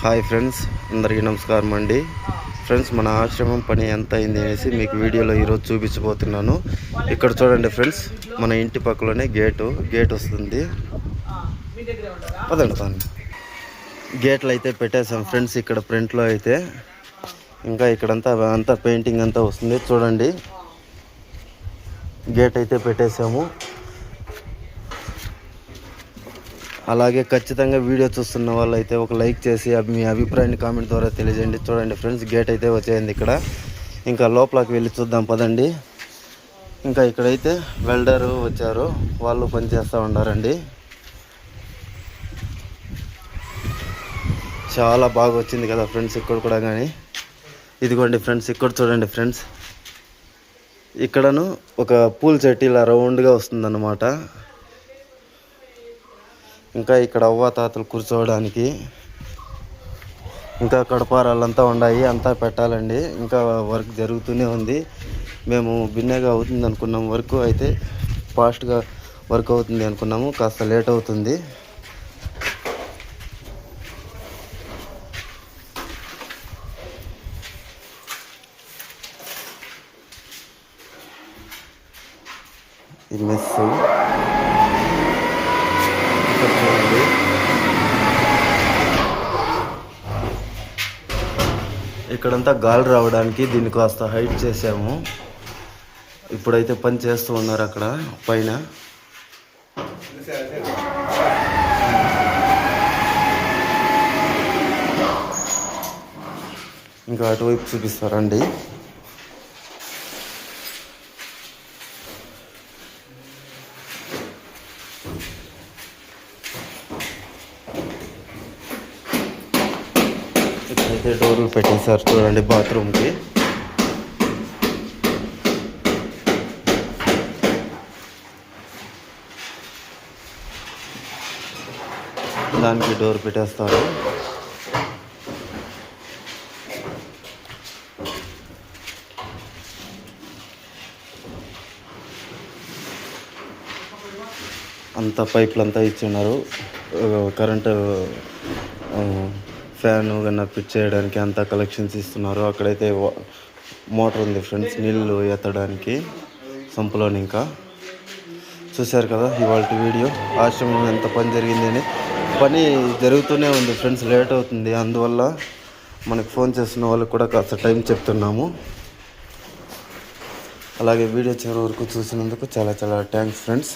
Hi friends అందరికీ నమస్కారం అండి. ఫ్రెండ్స్ మన ఆశ్రమం పని ఎంత అయింది అనేసి మీకు వీడియోలో ఈరోజు చూపించబోతున్నాను. ఇక్కడ చూడండి ఫ్రెండ్స్ మన ఇంటి పక్కలోనే గేటు గేట్ వస్తుంది. పదండి పదండి. గేట్లు అయితే పెట్టేసాం ఫ్రెండ్స్ ఇక్కడ ఫ్రంట్లో అయితే. ఇంకా ఇక్కడంతా అంతా పెయింటింగ్ అంతా వస్తుంది చూడండి. గేట్ అయితే పెట్టేసాము అలాగే ఖచ్చితంగా వీడియో చూస్తున్న వాళ్ళు అయితే ఒక లైక్ చేసి మీ అభిప్రాయాన్ని కామెంట్ ద్వారా తెలియజేయండి. చూడండి ఫ్రెండ్స్ గేట్ అయితే వచ్చేయండి ఇక్కడ. ఇంకా లోపలికి వెళ్ళి చూద్దాం పదండి. ఇంకా ఇక్కడైతే వెల్డరు వచ్చారు. వాళ్ళు పని చేస్తూ ఉన్నారండి చాలా బాగా వచ్చింది కదా ఫ్రెండ్స్ ఇక్కడ కూడా కానీ. ఇదిగోండి ఫ్రెండ్స్ ఇక్కడ చూడండి ఫ్రెండ్స్. ఇక్కడను ఒక పూల చెట్టు ఇలా రౌండ్గా వస్తుందన్నమాట. ఇంకా ఇక్కడ అవ్వ తాతలు కూర్చోవడానికి ఇంకా కడపారాలంతా ఉన్నాయి అంతా పెట్టాలండి. ఇంకా వర్క్ జరుగుతూనే ఉంది. మేము బిన్నగా అవుతుంది అనుకున్నాం. వర్క్ అయితే ఫాస్ట్గా వర్క్ అవుతుంది అనుకున్నాము. కాస్త లేట్ అవుతుంది. ఈ మెస్ ఇక్కడ చూడండి ఇక్కడంతా గాలి రావడానికి దీన్ని కాస్త హైట్ చేసాము ఇప్పుడైతే పని చేస్తూ ఉన్నారు అక్కడ పైన. ఇంకా అటువైపు చూపిస్తారండి అయితే డోర్లు పెట్టేశారు చూడండి బాత్రూమ్కి. దానికి డోర్ పెట్టేస్తారు. అంతా పైపులు అంతా ఇచ్చిన్నారు కరెంటు ఫ్యాను కన్నా ఫిట్ చేయడానికి అంతా కలెక్షన్స్ ఇస్తున్నారు. అక్కడైతే మోటార్ ఉంది ఫ్రెండ్స్ నీళ్ళు ఎత్తడానికి సంపులోని ఇంకా. చూశారు కదా ఇవాళ వీడియో. ఆశ్రమం ఎంత పని జరిగిందని పని జరుగుతూనే ఉంది ఫ్రెండ్స్ లేట్ అవుతుంది. అందువల్ల మనకు ఫోన్ చేస్తున్న వాళ్ళకి కూడా కాస్త టైం చెప్తున్నాము. అలాగే వీడియో చివరి వరకు చూసినందుకు చాలా చాలా థ్యాంక్స్ ఫ్రెండ్స్.